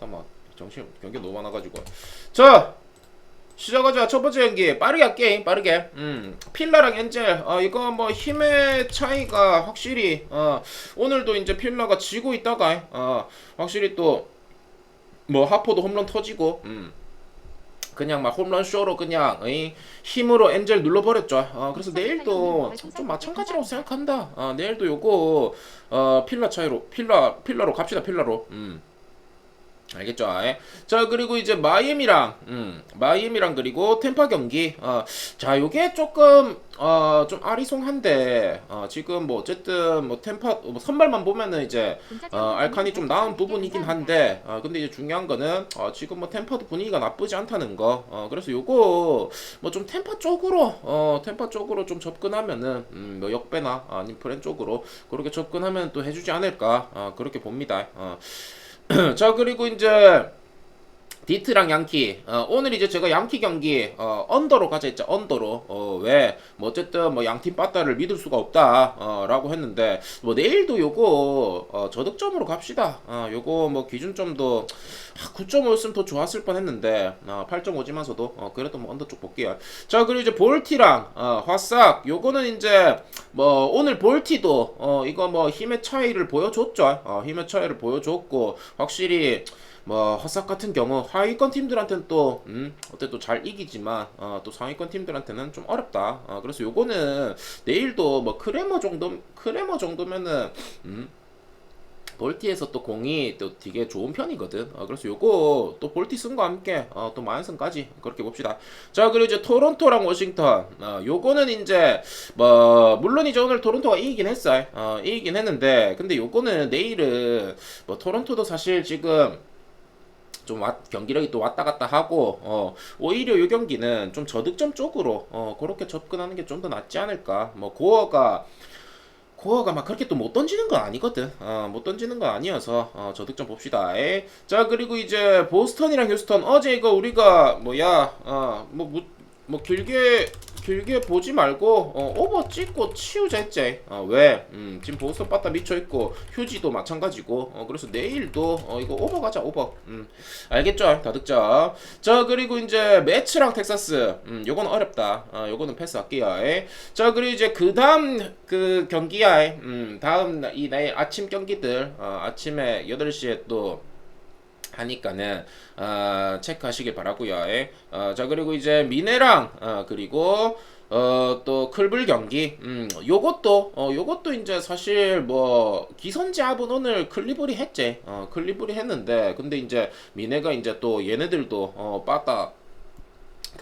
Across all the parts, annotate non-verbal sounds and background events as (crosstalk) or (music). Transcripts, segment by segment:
막 정신 경기 너무 많아가지고 자 시작하자 첫 번째 경기 빠르게 할게 빠르게 음 필라랑 엔젤 어 이거 뭐 힘의 차이가 확실히 어 오늘도 이제 필라가 지고 있다가 어 확실히 또 뭐 하포도 홈런 터지고 음 그냥 막 홈런 쇼로 그냥 이 힘으로 엔젤 눌러버렸죠. 어, 그래서 내일도 좀, 좀 마찬가지라고 생각한다. 어, 내일도 요거 어, 필라 차이로 필라 필라로 갑시다 필라로. 음. 알겠죠? 예. 자 그리고 이제 마이애미랑 음, 마이애미랑 그리고 템파 경기 어, 자 요게 조금 어, 좀 아리송한데 어, 지금 뭐 어쨌든 뭐 템파 뭐 선발만 보면은 이제 어, 알칸이 좀 나은 부분이긴 한데 어, 근데 이제 중요한 거는 어, 지금 뭐 템파도 분위기가 나쁘지 않다는 거 어, 그래서 요거 뭐 좀 템파 쪽으로 어, 템파 쪽으로 좀 접근하면은 음, 뭐 역배나 아니면 프렌 쪽으로 그렇게 접근하면 또 해주지 않을까 어, 그렇게 봅니다 어. (clears throat) 자 그리고 이제 디트랑 양키. 어, 오늘 이제 제가 양키 경기 어, 언더로 가자 했죠. 언더로. 어, 왜 뭐 어쨌든 뭐 양팀 빠따를 믿을 수가 없다. 어, 라고 했는데 뭐 내일도 요거 어, 저득점으로 갑시다. 어, 요거 뭐 기준점도 아, 9.5였으면 더 좋았을 뻔했는데 어, 8.5지만서도 어, 그래도 뭐 언더 쪽 볼게요. 자 그리고 이제 볼티랑 어, 화싹. 요거는 이제 뭐 오늘 볼티도 어, 이거 뭐 힘의 차이를 보여줬죠. 어, 힘의 차이를 보여줬고 확실히 뭐 허삭 같은 경우 하위권 팀들한테는 또 음, 어때 또 잘 이기지만 어, 또 상위권 팀들한테는 좀 어렵다. 어, 그래서 요거는 내일도 뭐 크레머 정도 크레머 정도면은 음, 볼티에서 또 공이 또 되게 좋은 편이거든. 어, 그래서 요거 또 볼티 쓴과 함께 어, 또 마연승까지 그렇게 봅시다. 자 그리고 이제 토론토랑 워싱턴. 어, 요거는 이제 뭐 물론 이제 오늘 토론토가 이기긴 했어요. 어, 이기긴 했는데 근데 요거는 내일은 뭐 토론토도 사실 지금 좀 왔, 경기력이 또 왔다 갔다 하고 어, 오히려 이 경기는 좀 저득점 쪽으로 어, 그렇게 접근하는 게 좀 더 낫지 않을까. 뭐 고어가 고어가 막 그렇게 또 못 던지는 건 아니거든. 어, 못 던지는 건 아니어서 어, 저득점 봅시다. 에이. 자 그리고 이제 보스턴이랑 휴스턴. 어제 이거 우리가 뭐야 어, 뭐, 뭐, 뭐 길게 길게 보지 말고 어, 오버 찍고 치우자 했지. 어, 왜? 음, 지금 보스턴 빠따 미쳐 있고 휴지도 마찬가지고. 어, 그래서 내일도 어, 이거 오버 가자 오버. 음, 알겠죠? 다득점. 자 그리고 이제 매츠랑 텍사스. 음, 요건 어렵다. 어, 요거는 패스할게요. 에. 자 그리고 이제 그 다음 그 경기야. 음, 다음 나- 이 내일 아침 경기들 어, 아침에 8시에 또 하니까는 어, 체크하시길 바라고요. 예. 어, 자 그리고 이제 미네랑 어, 그리고 어, 또 클불 경기. 음, 요것도 어, 요것도 이제 사실 뭐 기선제압은 오늘 클리블이 했지. 어, 클리블이 했는데 근데 이제 미네가 이제 또 얘네들도 어, 빠따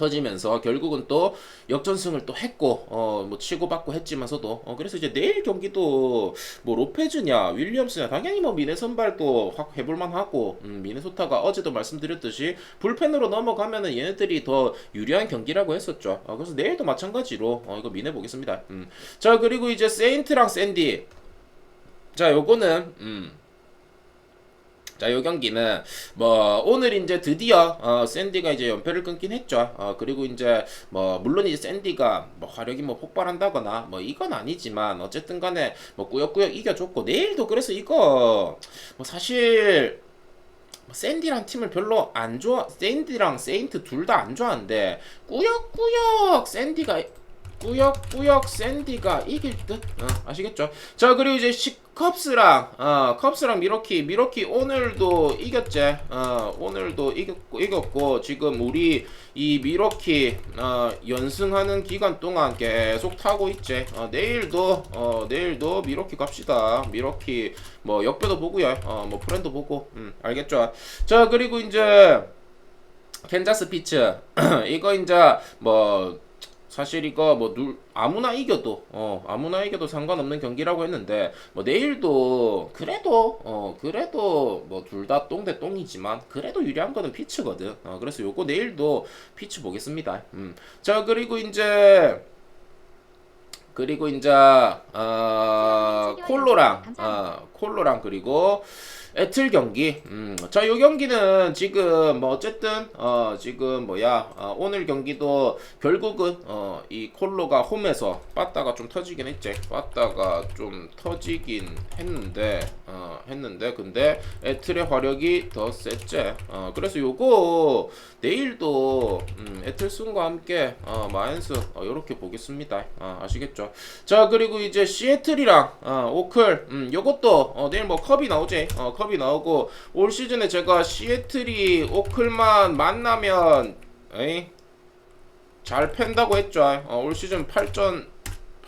터지면서 결국은 또 역전승을 또 했고 어 뭐 치고받고 했지만서도 어 그래서 이제 내일 경기도 뭐 로페즈냐 윌리엄스냐 당연히 뭐 미네 선발도 확 해볼만 하고 음, 미네소타가 어제도 말씀드렸듯이 불펜으로 넘어가면은 얘네들이 더 유리한 경기라고 했었죠. 어, 그래서 내일도 마찬가지로 어 이거 미네 보겠습니다. 음. 자 그리고 이제 세인트랑 샌디. 자 요거는 음 자, 요 경기는 뭐 오늘 이제 드디어 어, 샌디가 이제 연패를 끊긴 했죠. 어, 그리고 이제 뭐 물론 이제 샌디가 뭐 화력이 뭐 폭발한다거나 뭐 이건 아니지만 어쨌든 간에 뭐 꾸역꾸역 이겨줬고 내일도 그래서 이거 뭐 사실 뭐 샌디랑 팀을 별로 안 좋아 샌디랑 세인트 둘 다 안 좋아하는데 꾸역꾸역 샌디가 꾸역꾸역 샌디가 이길 듯 어, 아시겠죠? 자 그리고 이제 시, 컵스랑 어, 컵스랑 미러키 미러키 오늘도 이겼지. 어, 오늘도 이겼고 이겼고 지금 우리 이 미러키 어, 연승하는 기간 동안 계속 타고 있지. 어, 내일도 어, 내일도 미러키 갑시다. 미러키 뭐 역배도 보고요. 어, 뭐 프렌도 보고. 음, 알겠죠? 자 그리고 이제 캔자스 피츠. (clears throat) 이거 이제 뭐 사실 이거 뭐 눌, 아무나 이겨도 어 아무나 이겨도 상관없는 경기라고 했는데 뭐 내일도 그래도 어 그래도 뭐 둘 다 똥대 똥이지만 그래도 유리한 거는 피츠거든. 어 그래서 요거 내일도 피츠 보겠습니다. 음자 그리고 이제 그리고 이제 어 콜로랑 어 콜로랑 그리고 애틀 경기. 음, 자, 요 경기는 지금 뭐 어쨌든 어 지금 뭐야 어, 오늘 경기도 결국은 어 이 콜로가 홈에서 빠따가 좀 터지긴 했지. 빠따가 좀 터지긴 했는데 어 했는데 근데 애틀의 화력이 더 셌지. 어 그래서 요거 내일도 음, 애틀슨과 함께 어 마인스 어, 요렇게 보겠습니다. 아, 아시겠죠? 자 그리고 이제 시애틀이랑 어, 오클 음, 요것도 어, 내일 뭐 컵이 나오지 어, 컵이 나오고 올 시즌에 제가 시애틀이 오클만 만나면 에이 잘 팬다고 했죠 어, 올 시즌 8전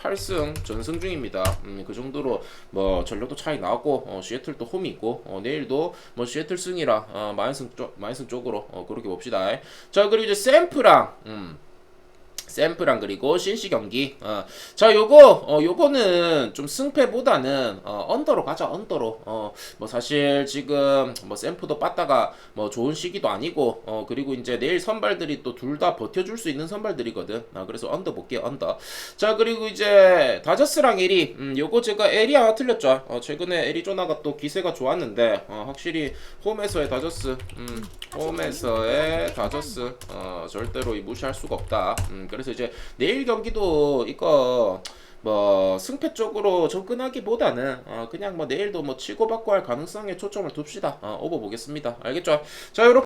8승 전승 중입니다. 음, 그 정도로 뭐 전력도 차이 나고 어, 시애틀도 홈이 있고 어, 내일도 뭐 시애틀 승이라 어, 마인승 쪽으로 어, 그렇게 봅시다. 자 그리고 이제 샘프랑 음, 샘프랑 그리고 신시 경기. 어. 자, 요거 어 요거는 좀 승패보다는 어 언더로 가자. 언더로. 어 뭐 사실 지금 뭐 샘프도 빠따가 뭐 좋은 시기도 아니고 어 그리고 이제 내일 선발들이 또 둘 다 버텨줄 수 있는 선발들이거든. 아 그래서 언더 볼게요. 언더. 자, 그리고 이제 다저스랑 에리. 음 요거 제가 에리 하나 틀렸죠. 어 최근에 에리조나가 또 기세가 좋았는데 어 확실히 홈에서의 다저스. 음 홈에서의 다저스. 어 절대로 이 무시할 수가 없다. 음 그래서 이제 내일 경기도 이거 뭐 승패 쪽으로 접근하기보다는 어 그냥 뭐 내일도 뭐 치고받고 할 가능성에 초점을 둡시다. 어 오버 보겠습니다. 알겠죠? 자, 요렇게